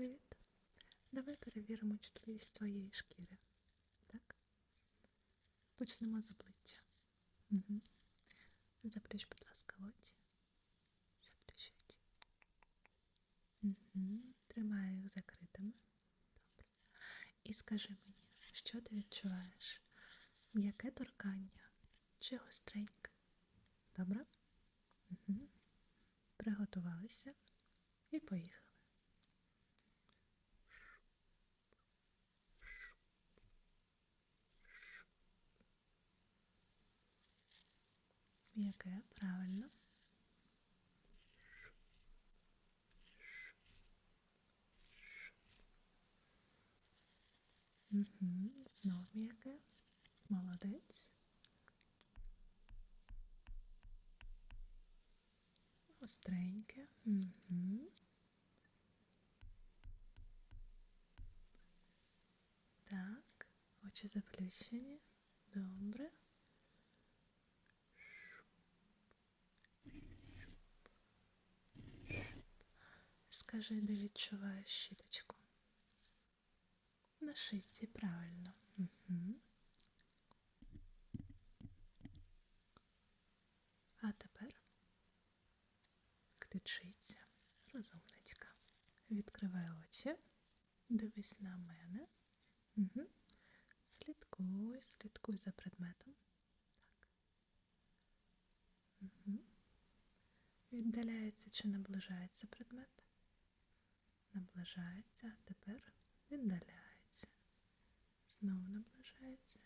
Привіт. Давай перевіримо чутливість твоєї шкіри. Так? Почнемо з обличчя. Угу. Заплющ, будь ласка, очі. Заплющ. Угу. Тримай їх закритими. Добре. І скажи мені, що ти відчуваєш? М'яке торкання чи гостреньке? Добре? Угу. Приготувалися і поїхали. М'яке, правильно. Угу. Знов м'яке. Молодець. Остреньке. Угу. Так, очі заплющені. Добре. Скажи, де відчуваєш щіточку? На шиці, правильно. Угу. А тепер ключиця, розумничка. Відкривай очі, дивись на мене. Угу. Слідкуй, слідкуй за предметом. Так. Угу. Віддаляється чи наближається предмет? Наближається, а тепер віддаляється. Знову наближається,